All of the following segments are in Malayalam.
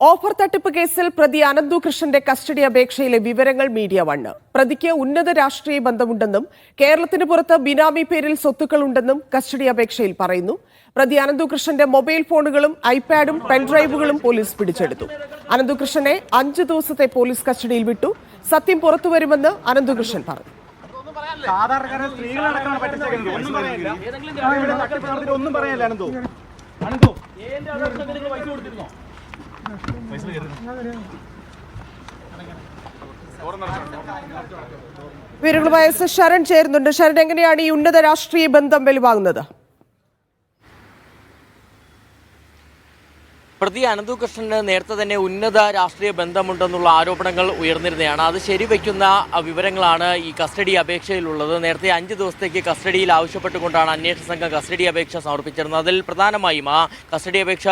ഓഫർ തട്ടിപ്പ് കേസിൽ പ്രതി അനന്തു കൃഷ്ണന്റെ കസ്റ്റഡി അപേക്ഷയിലെ വിവരങ്ങൾ മീഡിയ വണ്ണ്. പ്രതിക്ക് ഉന്നത രാഷ്ട്രീയ ബന്ധമുണ്ടെന്നും കേരളത്തിന് പുറത്ത് ബിനാമി പേരിൽ സ്വത്തുക്കളുണ്ടെന്നും കസ്റ്റഡി അപേക്ഷയിൽ പറയുന്നു. പ്രതി അനന്തു കൃഷ്ണന്റെ മൊബൈൽ ഫോണുകളും ഐപാഡും പെൻഡ്രൈവുകളും പോലീസ് പിടിച്ചെടുത്തു. അനന്തു കൃഷ്ണനെ അഞ്ചു ദിവസത്തെ പോലീസ് കസ്റ്റഡിയിൽ വിട്ടു. സത്യം പുറത്തുവരുമെന്ന് അനന്തു കൃഷ്ണൻ പറഞ്ഞു. സാധാരണക്കാരെ സ്ത്രീകളടക്കമാണ് പറ്റിച്ചേക്കുന്നത് ഒന്നും അനന്തു? അനന്തു വിവരങ്ങളുമായി എസ് ശരൺ ചേരുന്നുണ്ട്. ശരൺ എങ്ങനെയാണ് ഈ ഉന്നത രാഷ്ട്രീയ ബന്ധം വെളിവാകുന്നത്? പ്രതി അനന്തു കൃഷ്ണന് നേരത്തെ തന്നെ ഉന്നത രാഷ്ട്രീയ ബന്ധമുണ്ടെന്നുള്ള ആരോപണങ്ങൾ ഉയർന്നിരുന്നതാണ്. അത് ശരിവയ്ക്കുന്ന വിവരങ്ങളാണ് ഈ കസ്റ്റഡി അപേക്ഷയിലുള്ളത്. നേരത്തെ അഞ്ച് ദിവസത്തേക്ക് കസ്റ്റഡിയിൽ ആവശ്യപ്പെട്ടുകൊണ്ടാണ് അന്വേഷണ സംഘം കസ്റ്റഡി അപേക്ഷ സമർപ്പിച്ചിരുന്നത്. അതിൽ പ്രധാനമായും ആ കസ്റ്റഡി അപേക്ഷ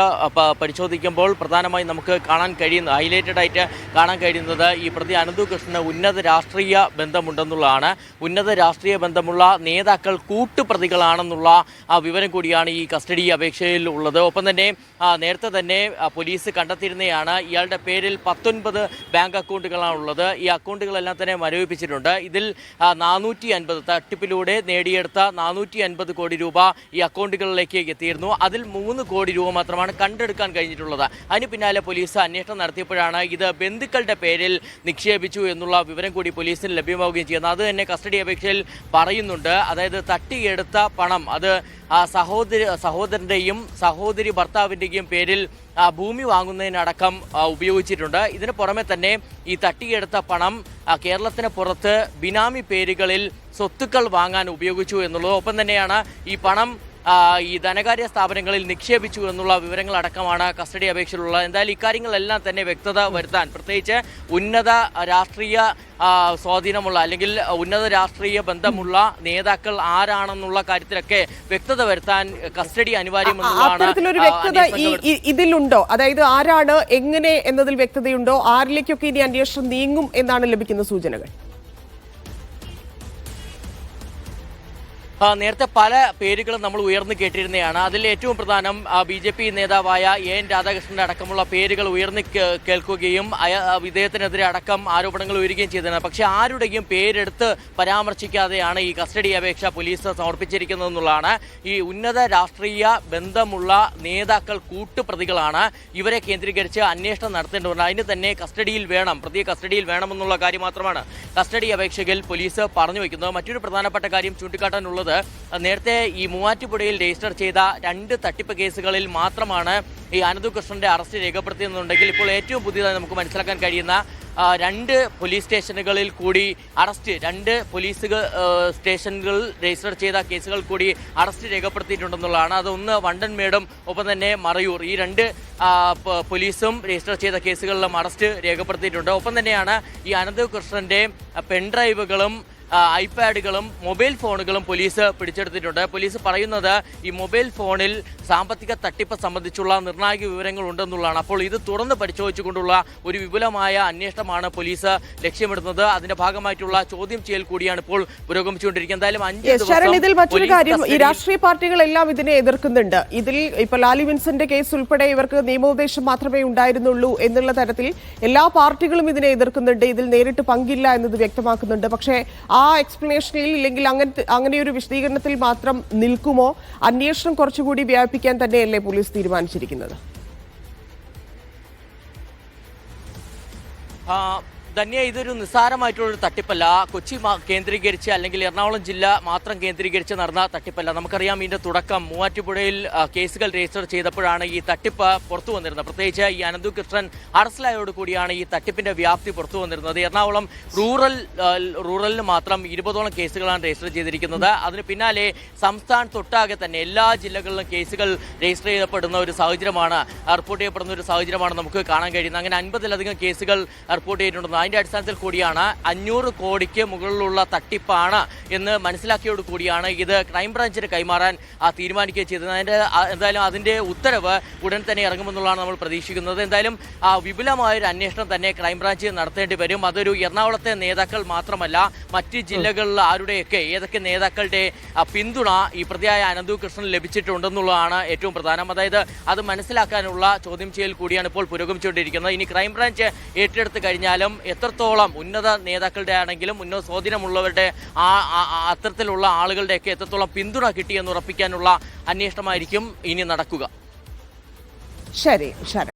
പരിശോധിക്കുമ്പോൾ പ്രധാനമായും നമുക്ക് കാണാൻ കഴിയുന്ന ഹൈലൈറ്റഡ് ആയിട്ട് കാണാൻ കഴിയുന്നത് ഈ പ്രതി അനന്തു കൃഷ്ണന് ഉന്നത രാഷ്ട്രീയ ബന്ധമുണ്ടെന്നുള്ളതാണ്. ഉന്നത രാഷ്ട്രീയ ബന്ധമുള്ള നേതാക്കൾ കൂട്ടുപ്രതികളാണെന്നുള്ള ആ വിവരം കൂടിയാണ് ഈ കസ്റ്റഡി അപേക്ഷയിൽ ഉള്ളത്. ഒപ്പം തന്നെ നേരത്തെ തന്നെ ആ, പോലീസ് കണ്ടെത്തിയിരുന്നതാണ് ഇയാളുടെ പേരിൽ പത്തൊൻപത് ബാങ്ക് അക്കൗണ്ടുകളാണുള്ളത്. ഈ അക്കൗണ്ടുകളെല്ലാം തന്നെ മരവിപ്പിച്ചിട്ടുണ്ട്. ഇതിൽ നാനൂറ്റി അൻപത് തട്ടിപ്പിലൂടെ നേടിയെടുത്ത നാനൂറ്റി അൻപത് കോടി രൂപ ഈ അക്കൗണ്ടുകളിലേക്ക് എത്തിയിരുന്നു. അതിൽ മൂന്ന് കോടി രൂപ മാത്രമാണ് കണ്ടെടുക്കാൻ കഴിഞ്ഞിട്ടുള്ളത്. അതിന് പിന്നാലെ പോലീസ് അന്വേഷണം നടത്തിയപ്പോഴാണ് ഇത് ബന്ധുക്കളുടെ പേരിൽ നിക്ഷേപിച്ചു എന്നുള്ള വിവരം കൂടി പോലീസിന് ലഭ്യമാവുകയും ചെയ്യുന്നത്. അത് തന്നെ കസ്റ്റഡി അപേക്ഷയിൽ പറയുന്നുണ്ട്. അതായത് തട്ടിയെടുത്ത പണം അത് സഹോദരി സഹോദരന്റെയും സഹോദരി ഭർത്താവിന്റെയും പേരിൽ ഭൂമി വാങ്ങുന്നതിനടക്കം ഉപയോഗിച്ചിട്ടുണ്ട്. ഇതിന് പുറമെ തന്നെ ഈ തട്ടിയെടുത്ത പണം കേരളത്തിന് പുറത്ത് ബിനാമി പേരുകളിൽ സ്വത്തുക്കൾ വാങ്ങാൻ ഉപയോഗിച്ചു എന്നുള്ളത്. ഒപ്പം തന്നെയാണ് ഈ പണം ഈ ധനകാര്യ സ്ഥാപനങ്ങളിൽ നിക്ഷേപിച്ചു എന്നുള്ള വിവരങ്ങളടക്കമാണ് കസ്റ്റഡി അപേക്ഷയിലുള്ളത്. എന്തായാലും ഇക്കാര്യങ്ങളെല്ലാം തന്നെ വ്യക്തത വരുത്താൻ പ്രത്യേകിച്ച് ഉന്നത രാഷ്ട്രീയ സ്വാധീനമുള്ള അല്ലെങ്കിൽ ഉന്നത രാഷ്ട്രീയ ബന്ധമുള്ള നേതാക്കൾ ആരാണെന്നുള്ള കാര്യത്തിലൊക്കെ വ്യക്തത വരുത്താൻ കസ്റ്റഡി അനിവാര്യമെന്നുള്ളതാണ് വ്യക്തത ഇതിലുണ്ടോ? അതായത് ആരാണ് എങ്ങനെ എന്നതിൽ വ്യക്തതയുണ്ടോ? ആരിലേക്കൊക്കെ ഇനി അന്വേഷണം നീങ്ങും എന്നാണ് ലഭിക്കുന്ന സൂചനകൾ? നേരത്തെ പല പേരുകളും നമ്മൾ ഉയർന്നു കേട്ടിരുന്നതാണ്. അതിൽ ഏറ്റവും പ്രധാനം ബി ജെ പി നേതാവായ എ എൻ രാധാകൃഷ്ണന്റെ അടക്കമുള്ള പേരുകൾ ഉയർന്നു കേൾക്കുകയും ഇദ്ദേഹത്തിനെതിരെ അടക്കം ആരോപണങ്ങൾ ഉയരുകയും ചെയ്തതാണ്. പക്ഷേ ആരുടെയും പേരെടുത്ത് പരാമർശിക്കാതെയാണ് ഈ കസ്റ്റഡി അപേക്ഷ പോലീസ് സമർപ്പിച്ചിരിക്കുന്നതെന്നുള്ളതാണ് ഈ ഉന്നത രാഷ്ട്രീയ ബന്ധമുള്ള നേതാക്കൾ കൂട്ടുപ്രതികളാണ് ഇവരെ കേന്ദ്രീകരിച്ച് അന്വേഷണം നടത്തേണ്ടതുണ്ട് അതിന് തന്നെ കസ്റ്റഡിയിൽ വേണം പ്രതിയെ കസ്റ്റഡിയിൽ വേണമെന്നുള്ള കാര്യം മാത്രമാണ് കസ്റ്റഡി അപേക്ഷയിൽ പോലീസ് പറഞ്ഞു വയ്ക്കുന്നത്. മറ്റൊരു പ്രധാനപ്പെട്ട കാര്യം ചൂണ്ടിക്കാട്ടാനുള്ളത് നേരത്തെ ഈ മൂവാറ്റുപുഴയിൽ രജിസ്റ്റർ ചെയ്ത രണ്ട് തട്ടിപ്പ് കേസുകളിൽ മാത്രമാണ് ഈ അനന്തു കൃഷ്ണന്റെ അറസ്റ്റ് രേഖപ്പെടുത്തിയെന്നുണ്ടെങ്കിൽ ഇപ്പോൾ ഏറ്റവും പുതിയതായി നമുക്ക് മനസ്സിലാക്കാൻ കഴിയുന്ന രണ്ട് പോലീസ് സ്റ്റേഷനുകളിൽ കൂടി അറസ്റ്റ് രണ്ട് പോലീസ് സ്റ്റേഷനുകൾ രജിസ്റ്റർ ചെയ്ത കേസുകൾ കൂടി അറസ്റ്റ് രേഖപ്പെടുത്തിയിട്ടുണ്ടെന്നുള്ളതാണ്. അതൊന്ന് വണ്ടൻമേടും ഒപ്പം തന്നെ മറയൂർ. ഈ രണ്ട് പോലീസും രജിസ്റ്റർ ചെയ്ത കേസുകളിലും അറസ്റ്റ് രേഖപ്പെടുത്തിയിട്ടുണ്ട്. ഒപ്പം തന്നെയാണ് ഈ അനന്ത് കൃഷ്ണന്റെ പെൻഡ്രൈവുകളും ആ, ഐപാഡുകളും മൊബൈൽ ഫോണുകളും പോലീസ് പിടിച്ചെടുത്തിട്ടുണ്ട്. പോലീസ് പറയുന്നത് ഈ മൊബൈൽ ഫോണിൽ സാമ്പത്തിക തട്ടിപ്പ് സംബന്ധിച്ചുള്ള നിർണായക വിവരങ്ങൾ ഉണ്ടെന്നുള്ളതാണ് അപ്പോൾ ഇത് തുറന്ന് പരിശോധിച്ചുകൊണ്ടുള്ള ഒരു വിപുലമായ അന്വേഷണമാണ് പോലീസ് ലക്ഷ്യമിടുന്നത്. അതിന്റെ ഭാഗമായിട്ടുള്ള ചോദ്യം ചെയ്യൽ കൂടിയാണ് ഇപ്പോൾ പുരോഗമിച്ചുകൊണ്ടിരിക്കുന്നത്. എന്തായാലും അഞ്ച് ശരൺ ഇതിൽ മറ്റൊരു കാര്യം. ഈ രാഷ്ട്രീയ പാർട്ടികളെല്ലാം ഇതിനെ എതിർക്കുന്നുണ്ട്. ഇതിൽ ഇപ്പൊ ലാലി വിൻസന്റെ കേസ് ഉൾപ്പെടെ ഇവർക്ക് നിയമോപദേശം മാത്രമേ ഉണ്ടായിരുന്നുള്ളൂ എന്നുള്ള തരത്തിൽ എല്ലാ പാർട്ടികളും ഇതിനെ എതിർക്കുന്നുണ്ട്. ഇതിൽ നേരിട്ട് പങ്കില്ല എന്നത് വ്യക്തമാക്കുന്നുണ്ട്. പക്ഷേ ആ എക്സ്പ്ലനേഷനിൽ ഇല്ലെങ്കിൽ അങ്ങനത്തെ അങ്ങനെ ഒരു വിശദീകരണത്തിൽ മാത്രം നിൽക്കുമോ? അന്വേഷണം കുറച്ചുകൂടി വ്യാപിപ്പിക്കാൻ തന്നെയല്ലേ പോലീസ് തീരുമാനിച്ചിരിക്കുന്നത്? ധന്യ ഇതൊരു നിസ്സാരമായിട്ടുള്ള തട്ടിപ്പല്ല. കൊച്ചി കേന്ദ്രീകരിച്ച് അല്ലെങ്കിൽ എറണാകുളം ജില്ല മാത്രം കേന്ദ്രീകരിച്ച് നടന്ന തട്ടിപ്പല്ല. നമുക്കറിയാം ഇതിന്റെ തുടക്കം മൂവാറ്റുപുഴയിൽ കേസുകൾ രജിസ്റ്റർ ചെയ്തപ്പോഴാണ് ഈ തട്ടിപ്പ് പുറത്തു വന്നിരുന്നത്. പ്രത്യേകിച്ച് ഈ അനന്തു കൃഷ്ണൻ അറസ്റ്റിലായോട് കൂടിയാണ് ഈ തട്ടിപ്പിന്റെ വ്യാപ്തി പുറത്തു വന്നിരുന്നത്. എറണാകുളം റൂറൽ റൂറലിന് മാത്രം ഇരുപതോളം കേസുകളാണ് രജിസ്റ്റർ ചെയ്തിരിക്കുന്നത്. അതിന് പിന്നാലെ സംസ്ഥാനത്തൊട്ടാകെ തന്നെ എല്ലാ ജില്ലകളിലും കേസുകൾ രജിസ്റ്റർ ചെയ്യപ്പെടുന്ന ഒരു സാഹചര്യമാണ് റിപ്പോർട്ട് ചെയ്യപ്പെടുന്ന ഒരു സാഹചര്യമാണ് നമുക്ക് കാണാൻ കഴിയുന്നത്. അങ്ങനെ അൻപതിലധികം കേസുകൾ റിപ്പോർട്ട് ചെയ്തിട്ടുണ്ട് അതിന്റെ അടിസ്ഥാനത്തിൽ കൂടിയാണ് അഞ്ഞൂറ് കോടിക്ക് മുകളിലുള്ള തട്ടിപ്പാണ് എന്ന് മനസ്സിലാക്കിയോട് കൂടിയാണ് ഇത് ക്രൈംബ്രാഞ്ചിന് കൈമാറാൻ തീരുമാനിക്കുകയും ചെയ്തത്. അതിന്റെ എന്തായാലും അതിന്റെ ഉത്തരവ് ഉടൻ തന്നെ ഇറങ്ങുമെന്നുള്ളതാണ് നമ്മൾ പ്രതീക്ഷിക്കുന്നത്. എന്തായാലും ആ, വിപുലമായ ഒരു അന്വേഷണം തന്നെ ക്രൈംബ്രാഞ്ച് നടത്തേണ്ടി വരും. അതൊരു എറണാകുളത്തെ നേതാക്കൾ മാത്രമല്ല മറ്റ് ജില്ലകളിൽ ആരുടെയൊക്കെ ഏതൊക്കെ നേതാക്കളുടെ പിന്തുണ ഈ പ്രതിയായ അനന്തു കൃഷ്ണൻ ലഭിച്ചിട്ടുണ്ടെന്നുള്ളതാണ് ഏറ്റവും പ്രധാനം. അതായത് അത് മനസ്സിലാക്കാനുള്ള ചോദ്യം ചെയ്യൽ കൂടിയാണ് ഇപ്പോൾ പുരോഗമിച്ചുകൊണ്ടിരിക്കുന്നത്. ഇനി ക്രൈംബ്രാഞ്ച് ഏറ്റെടുത്ത് കഴിഞ്ഞാലും എത്രത്തോളം ഉന്നത നേതാക്കളുടെ ആണെങ്കിലും ഉന്നത സ്വാധീനമുള്ളവരുടെ ആ അത്തരത്തിലുള്ള ആളുകളുടെയൊക്കെ എത്രത്തോളം പിന്തുണ കിട്ടിയെന്ന് ഉറപ്പിക്കാനുള്ള അന്വേഷണമായിരിക്കും ഇനി നടക്കുക. ശരി ശരി.